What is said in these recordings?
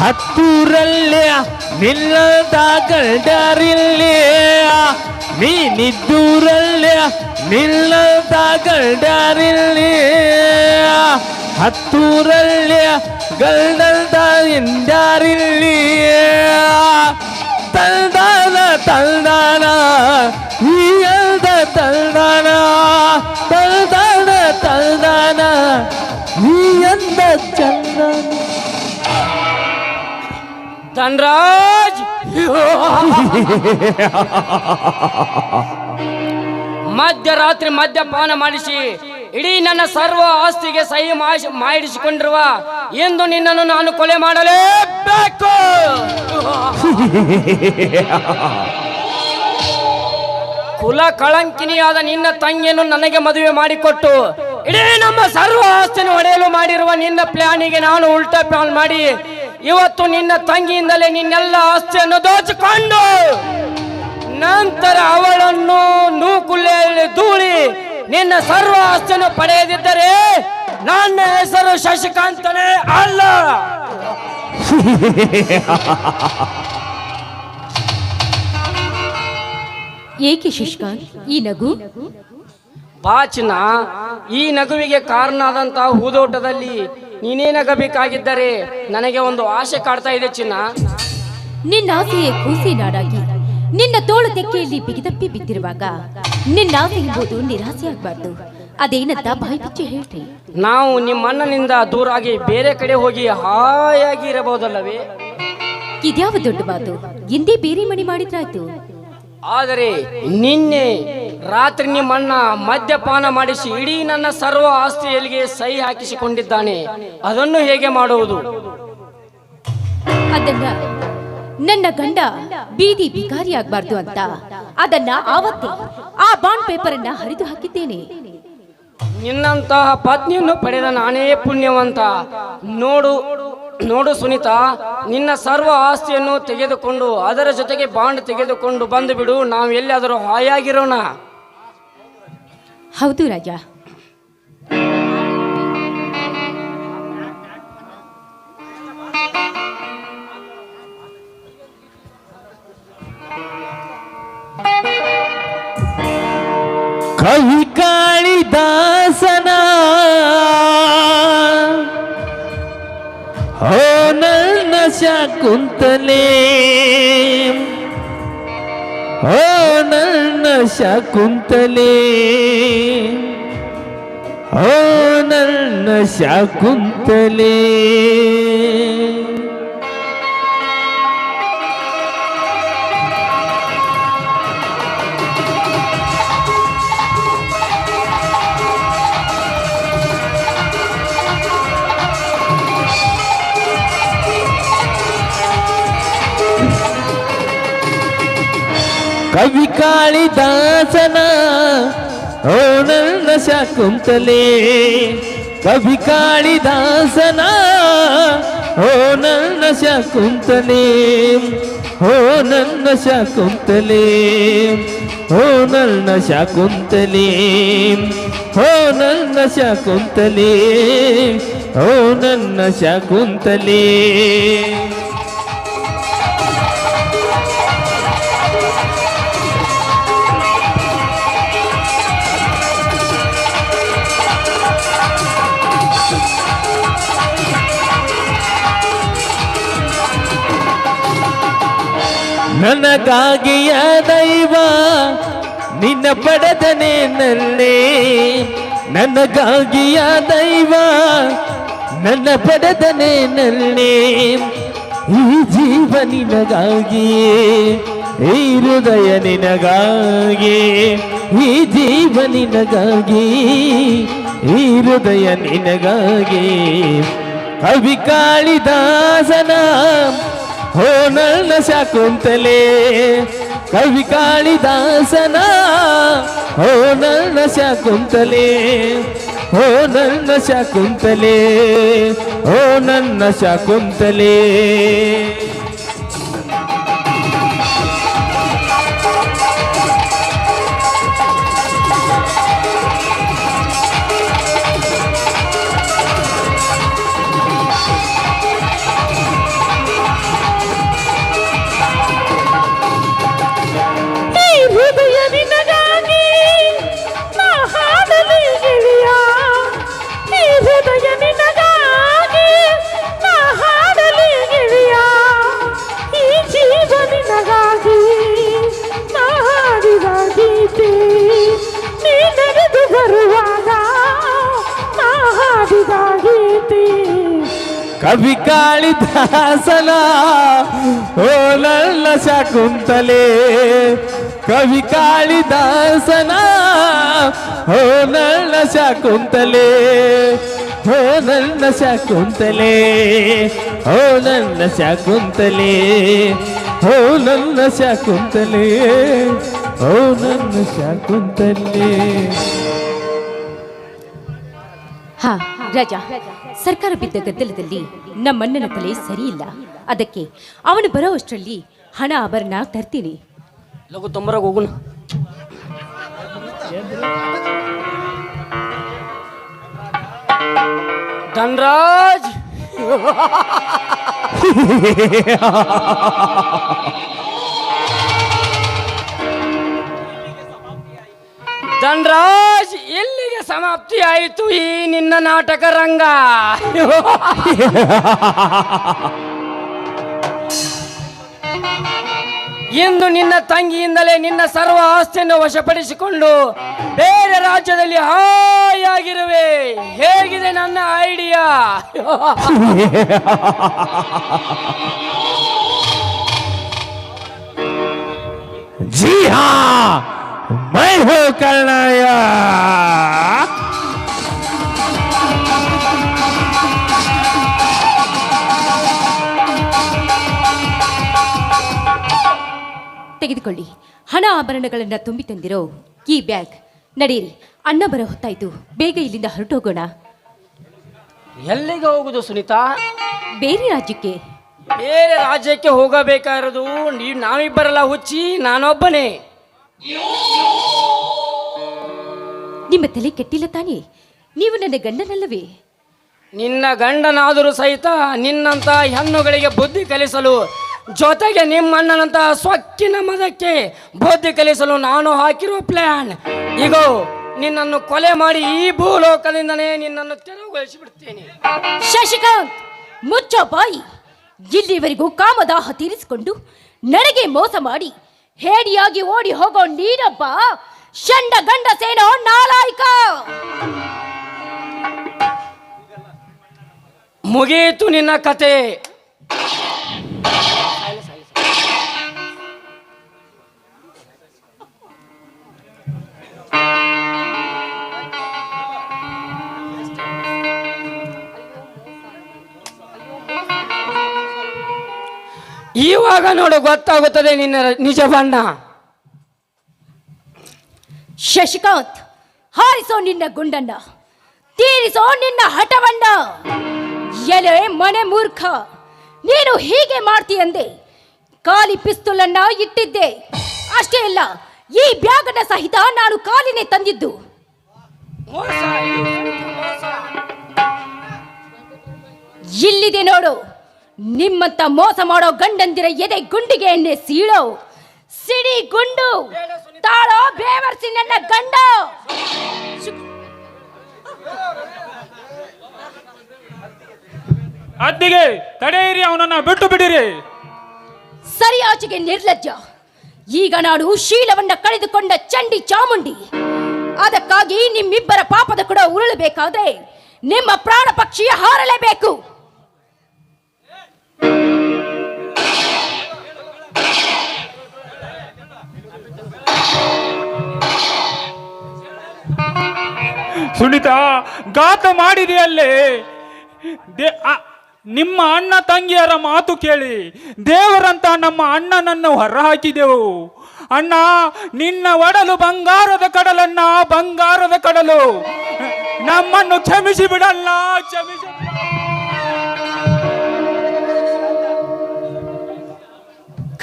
ಹತ್ತೂರಲ್ಲಿ ನಿಲ್ಲದಾಗಲ್ಡಾರಿಲ್ಲಿ ನೀನಿದ್ದೂರಲ್ಲಿ ನಿಲ್ಲದಾಗಲ್ಡಾರಿಲ್ಲಿ ಹತ್ತೂರಲ್ಲಿ ಗಲ್ಡಲ್ದಾರಿಂದಾರಿಲ್ಲ ಧನ್ರಾಜ್! ಮಧ್ಯರಾತ್ರಿ ಮದ್ಯಪಾನ ಮಾಡಿಸಿ, ಇಡೀ ನನ್ನ ಸರ್ವ ಆಸ್ತಿಗೆ ಸಹಿ ಮಾಡಿ ಮಾಡಿಸಿಕೊಂಡಿರುವ ಎಂದು ನಿನ್ನನ್ನು ನಾನು ಕೊಲೆ ಮಾಡಲೇಬೇಕು! ಕುಲ ಕಳಂಕಿನಿಯಾದ ನಿನ್ನ ತಂಗಿಯನ್ನು ನನಗೆ ಮದುವೆ ಮಾಡಿಕೊಟ್ಟು, ಇಡೀ ನಮ್ಮ ಸರ್ವ ಆಸ್ತಿಯನ್ನು ಒಡೆಯಲು ಮಾಡಿರುವ ನಿನ್ನ ಪ್ಲಾನಿಗೆ ನಾನು ಉಲ್ಟಾ ಪ್ಲಾನ್ ಮಾಡಿ ಇವತ್ತು ನಿನ್ನ ತಂಗಿಯಿಂದಲೇ ನಿನ್ನೆಲ್ಲ ಆಸ್ತಿಯನ್ನು ದೋಚಿಕೊಂಡು ನಂತರ ಅವಳನ್ನು ನೂಕುಲೆಯಲ್ಲಿ ಧೂಳಿ ನಿನ್ನ ಸರ್ವ ಆಸ್ತಿಯನ್ನು ಪಡೆಯದಿದ್ದರೆ ನನ್ನ ಹೆಸರು ಶಶಿಕಾಂತನೇ ಅಲ್ಲ. ಏಕೆ ಶಶಿಕಾಂತ್? ಈ ನಗು? ಬಾಚಿನ ಈ ನಗುವಿಗೆ ಕಾರಣ ಆದಂತಹ ಹೂದೋಟದಲ್ಲಿ ನೀನೇ ನಗಬೇಕಾಗಿದ್ದರೆ ನನಗೆ ಒಂದು ಆಸೆ ಕಾಡ್ತಾ ಇದೆ ಚಿನ್ನ. ನಿನ್ನ ಆಸೆಯೇ ಕೂಸಿ ನಾಡಾಗಿ. ನಿನ್ನ ತೋಳು ತೆಕ್ಕೆಯಲ್ಲಿ ಬಿಗಿದಪ್ಪಿ ಬಿದ್ದಿರುವಾಗ ನಿನ್ನ ಆಸೆ ಎಂಬುದು ನಿರಾಸೆ ಆಗ್ಬಾರ್ದು ಅದೇನಂತ ಬಾಯಿ ಬಿಚ್ಚಿ ಹೇಳ್ರಿ. ನಾವು ನಿಮ್ಮಣ್ಣನಿಂದ ದೂರಾಗಿ ಬೇರೆ ಕಡೆ ಹೋಗಿ ಹಾಯಾಗಿ ಇರಬಹುದಲ್ಲವೇ ಇದ್ಯಾವ ದೊಡ್ಡ ಮಾತು? ಹಿಂದೆ ಬೇರೆ ಮಣಿ ಮಾಡಿದ್ರಾಯ್ತು. ಆದರೆ ನಿನ್ನೆ ರಾತ್ರಿ ನಿಮ್ಮಣ್ಣ ಮದ್ಯಪಾನ ಮಾಡಿಸಿ ಇಡೀ ನನ್ನ ಸರ್ವ ಆಸ್ತಿಯಲ್ಲಿಗೆ ಸಹಿ ಹಾಕಿಸಿಕೊಂಡಿದ್ದಾನೆ. ಅದನ್ನು ಹೇಗೆ ಮಾಡುವುದು? ಅದನ್ನ ನನ್ನ ಗಂಡ ಬೀದಿ ಭಿಕಾರಿ ಆಗ್ಬಾರ್ದು ಅಂತ. ಅದನ್ನ ಆವತ್ತು ಆ ಬಾಂಡ್ ಪೇಪರ್ ಅನ್ನ ಹರಿದು ಹಾಕಿದ್ದೇನೆ. ನಿನ್ನಂತಹ ಪತ್ನಿಯನ್ನು ಪಡೆದ ನಾನೇ ಪುಣ್ಯವಂತ. ನೋಡು ನೋಡು ಸುನೀತಾ ನಿನ್ನ ಸರ್ವ ಆಸ್ತಿಯನ್ನು ತೆಗೆದುಕೊಂಡು ಅದರ ಜೊತೆಗೆ ಬಾಂಡ್ ತೆಗೆದುಕೊಂಡು ಬಂದು ಬಿಡು ನಾವು ಎಲ್ಲಾದರೂ ಹಾಯಾಗಿರೋಣ. ಹೌದು ರಾಜ ಕವಿ ಕಾಳಿದಾಸನ ಹೋ ನನ್ನ ಶಕುಂತಲೆ ಹೋ ನನ್ನ ಶಕುಂತಲೆ ಓ ನನ್ನ ಶಕುಂತಲೆ. ಕವಿ ಕಾಳಿದಾಸನ ಓ ನನ್ನ ಶಕುಂತಲೆ. ಕವಿ ಕಾಳಿದಾಸನ ಓ ನನ್ನ ಶಕುಂತಲೆ. ಓ ನನ್ನ ಶಕುಂತಲೆ, ಓ ನನ್ನ ಶಕುಂತಲೆ. ಓ ನನ್ನ ಶಕುಂತಲೆ, ಓ ನನ್ನ ಶಕುಂತಲೆ. ನನಗಾಗಿಯ ದೈವ, ನಿನ್ನ ಪಡೆದನೆ ನಲ್ಲೇ ನನಗಾಗಿಯ ದೈವ, ನನ್ನ ಪಡೆದನೆ ಈ ಜೀವ ನಿನಗಾಗಿಯೇ, ಈ ಹೃದಯ ನಿನಗಾಗಿ ಈ ಜೀವ ನಿನಗಾಗಿ ಈ ಹೃದಯ ನಿನಗಾಗಿ ಕವಿ ಕಾಳಿದಾಸನ ಹೋ ನನ್ನ ಶಕುಂತಲೆ ಕವಿ ಕಾಳಿದಾಸನ. ಹೋ ನನ್ನ ಶಕುಂತಲೆ ಹೋ ನನ್ನ ಶಕುಂತಲೆ ಹೋ ನನ್ನ ಶಕುಂತಲೆ. ಕವಿ ಕಾಳಿದಾಸನ ಓ ನನ್ನ ಶಕುಂತಲೆ. ಕವಿ ಕಾಳಿದಾಸನ ಓ ನನ್ನ ಶಕುಂತಲೆ. ಓ ನನ್ನ ಶಕುಂತಲೆ, ಓ ನನ್ನ ಶಕುಂತಲೆ. ಓ ನನ್ನ ಶಕುಂತಲೆ, ಓ ನನ್ನ ಶಕುಂತಲೆ. ಹಾ. ರಾಜ, ಸರ್ಕಾರ ಬಿದ್ದ ಗದ್ದಲದಲ್ಲಿ ನಮ್ಮಣ್ಣನ ತಲೆ ಸರಿಯಿಲ್ಲ. ಅದಕ್ಕೆ ಅವನು ಬರೋ ಅಷ್ಟರಲ್ಲಿ ಹಣ ಆಭರಣ ತರ್ತೀನಿ. ಲಗು ಧನ್ರಾಜ್! ಧನ್ರಾಜ್ ಇಲ್ಲಿಗೆ ಸಮಾಪ್ತಿ ಆಯಿತು ಈ ನಿನ್ನ ನಾಟಕ ರಂಗ. ಇಂದು ನಿನ್ನ ತಂಗಿಯಿಂದಲೇ ನಿನ್ನ ಸರ್ವ ಆಸ್ತಿಯನ್ನು ವಶಪಡಿಸಿಕೊಂಡು ಬೇರೆ ರಾಜ್ಯದಲ್ಲಿ ಹಾಯಾಗಿರುವೆ. ಹೇಗಿದೆ ನನ್ನ ಐಡಿಯಾ? ಜೀ हाँ ಮೈ ಹೋ ತೆಗೆದುಕೊಳ್ಳಿ. ಹಣ ಆಭರಣಗಳಿಂದ ತುಂಬಿ ತಂದಿರೋ ಈ ಬ್ಯಾಗ್. ನಡೀರಿ ಅಣ್ಣ ಬರೋ ಹೊತ್ತಾಯ್ತು. ಬೇಗ ಇಲ್ಲಿಂದ ಹೊರಟೋಗೋಣ. ಎಲ್ಲಿಗೆ ಹೋಗುದು ಸುನೀತಾ? ಬೇರೆ ರಾಜ್ಯಕ್ಕೆ. ಬೇರೆ ರಾಜ್ಯಕ್ಕೆ ಹೋಗಬೇಕಾಗಿರೋದು ನೀವು ನಾವಿಬ್ಬರಲ್ಲ ಹುಚ್ಚಿ ನಾನೊಬ್ಬನೇ. ನಿಮ್ಮ ತಲೆ ಕೆಟ್ಟಿಲ್ಲ ತಾನೇ? ನೀವು ನನ್ನ ಗಂಡನಲ್ಲವೇ? ನಿನ್ನ ಗಂಡನಾದರೂ ಸಹಿತ ನಿನ್ನಂತ ಹೆಣ್ಣುಗಳಿಗೆ ಬುದ್ಧಿ ಕಲಿಸಲು ಜೊತೆಗೆ ನಿಮ್ಮಣ್ಣನಂತ ಸೊಕ್ಕಿನ ಮದಕ್ಕೆ ಬುದ್ಧಿ ಕಲಿಸಲು ನಾನು ಹಾಕಿರೋ ಪ್ಲಾನ್ ಈಗ ನಿನ್ನನ್ನು ಕೊಲೆ ಮಾಡಿ ಈ ಭೂಲೋಕದಿಂದನೇ ನಿನ್ನನ್ನು ತೆರವುಗೊಳಿಸಿ ಬಿಡ್ತೇನೆ ಶಶಿಕಾಂತ್ ಮುಚ್ಚೋ ಬಾಯಿ. ಇಲ್ಲಿವರೆಗೂ ಕಾಮದಾಹ ತೀರಿಸಿಕೊಂಡು ನನಗೆ ಮೋಸ ಮಾಡಿ ಹೇಡಿಯಾಗಿ ಓಡಿ ಹೋಗೋ ನೀನೊಬ್ಬ ಶಂಡ ಗಂಡ ಸೇನೋ ನಾಲಾಯ್ಕ. ಮುಗೀತು ನಿನ್ನ ಕತೆ. ಇವಾಗ ನೋಡು ಗೊತ್ತಾಗುತ್ತದೆ ನಿನ್ನ ನಿಜ ಬಣ್ಣ. ಶಶಿಕಾಂತ್, ಹಾರಿಸೋ ನಿನ್ನ ಗುಂಡಣ್ಣ ತೀರಿಸೋ ನಿನ್ನ ಹಠವಣ್ಣ ಎಲೆ, ಮನೆ ಮೂರ್ಖ, ನೀನು ಹೀಗೆ ಮಾಡ್ತೀಯಂದೆ ಖಾಲಿ ಪಿಸ್ತೂಲನ್ನ ಇಟ್ಟಿದ್ದೆ. ಅಷ್ಟೇ ಇಲ್ಲ ಈ ಬ್ಯಾಗನ ಸಹಿತ ನಾನು ಕಾಲಿನೇ ತಂದಿದ್ದು. ಇಲ್ಲಿದೆ ನೋಡು. ನಿಮ್ಮಂತ ಮೋಸ ಮಾಡೋ ಗಂಡಂದಿರ ಎದೆ ಗುಂಡಿಗೆ ಎಣ್ಣೆ ಸೀಳೋ. ಸಿಡಿ ಗುಂಡು. ತಾಳೋ ಬೇವರ್ಸಿ ನನ್ನ ಗಂಡ. ಅದ್ದಿಗೆ ತಡೆಯಿರಿ ಅವನನ್ನ ಬಿಟ್ಟು ಬಿಡಿರಿ. ಸರಿ ಆಚೆಗೆ ನಿರ್ಲಜ್ಜ. ಈಗ ನಾಡು ಶೀಲವನ್ನ ಕಳೆದುಕೊಂಡ ಚಂಡಿ ಚಾಮುಂಡಿ. ಅದಕ್ಕಾಗಿ ನಿಮ್ಮಿಬ್ಬರ ಪಾಪದ ಕೂಡ ಉರುಳಬೇಕಾದ್ರೆ ನಿಮ್ಮ ಪ್ರಾಣ ಪಕ್ಷಿಯ ಹಾರಲೇಬೇಕು. ಸುನೀತಾ, ಗಾತ ಮಾಡಿದೆಯಲ್ಲೇ ದೇ ನಿಮ್ಮ ಅಣ್ಣ ತಂಗಿಯರ ಮಾತು ಕೇಳಿ. ದೇವರಂತ ನಮ್ಮ ಅಣ್ಣನನ್ನು ಹೊರಹಾಕಿದೆವು. ಅಣ್ಣ, ನಿನ್ನ ಒಡಲು ಬಂಗಾರದ ಕಡಲನ್ನ ಬಂಗಾರದ ಕಡಲು. ನಮ್ಮನ್ನು ಕ್ಷಮಿಸಿ ಬಿಡಲ್ಲ, ಕ್ಷಮಿಸಿ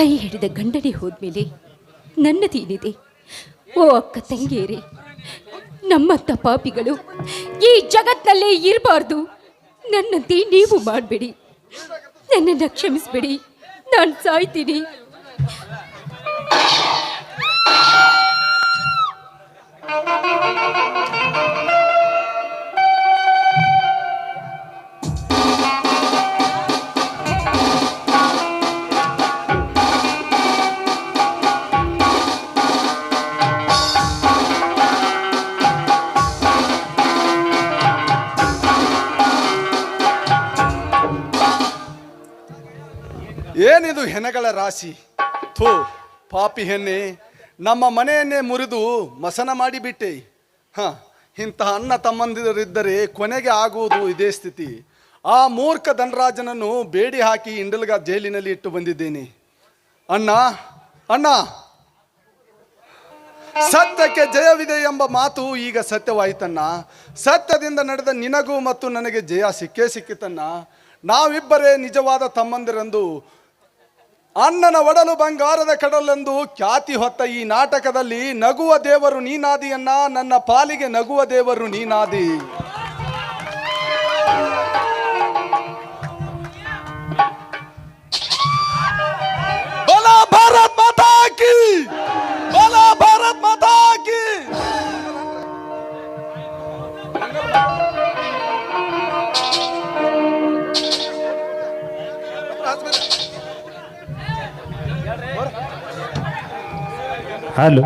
ಕೈ ಹಿಡಿದ ಗಂಡನೇ ಹೋದ್ಮೇಲೆ ನನ್ನದೇನಿದೆ ಓ ಅಕ್ಕ ತಂಗಿಯರೇ, ನಮ್ಮಂಥ ಪಾಪಿಗಳು ಈ ಜಗತ್ತಲ್ಲೇ ಇರಬಾರ್ದು. ನನ್ನಂತೆ ನೀವು ಮಾಡಬೇಡಿ. ನನ್ನನ್ನು ಕ್ಷಮಿಸ್ಬೇಡಿ. ನಾನು ಸಾಯ್ತೀನಿ. ಹೆಣಗಳ ರಾಶಿ. ಥೂ, ಪಾಪಿ ಹೆಣ್ಣೆ, ನಮ್ಮ ಮನೆಯನ್ನೇ ಮುರಿದು ಮಸನ ಮಾಡಿಬಿಟ್ಟೆ ಹ, ಇಂತಹ ಅಣ್ಣ ತಮ್ಮಂದಿರಿದ್ದರೆ ಕೊನೆಗೆ ಆಗುವುದು ಇದೇ ಸ್ಥಿತಿ. ಆ ಮೂರ್ಖ ಧನರಾಜನನ್ನು ಬೇಡಿ ಹಾಕಿ ಇಂಡಲ್ಗ ಜೈಲಿನಲ್ಲಿ ಇಟ್ಟು ಬಂದಿದ್ದೇನೆ. ಅಣ್ಣ ಅಣ್ಣ! ಸತ್ಯಕ್ಕೆ ಜಯವಿದೆ ಎಂಬ ಮಾತು ಈಗ ಸತ್ಯವಾಯಿತಣ್ಣ. ಸತ್ಯದಿಂದ ನಡೆದ ನಿನಗೂ ಮತ್ತು ನನಗೆ ಜಯ ಸಿಕ್ಕೇ ಸಿಕ್ಕಿತಣ್ಣ. ನಾವಿಬ್ಬರೇ ನಿಜವಾದ ತಮ್ಮಂದಿರೆಂದು ಅಣ್ಣನ ಒಡಲು ಬಂಗಾರದ ಕಡಲೆಂದು ಖ್ಯಾತಿ ಹೊತ್ತ ಈ ನಾಟಕದಲ್ಲಿ ನಗುವ ದೇವರು ನೀನಾದಿಯನ್ನ ನನ್ನ ಪಾಲಿಗೆ ನಗುವ ದೇವರು ನೀನಾದಿ. ಹಲೋ.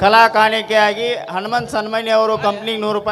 ಕಲಾ ಕಾಣಿಕೆಯಾಗಿ ಹನುಮಂತ್ ಸನ್ಮನಿ ಅವರು ಕಂಪ್ನಿಗೆ ನೂರು ರೂಪಾಯಿ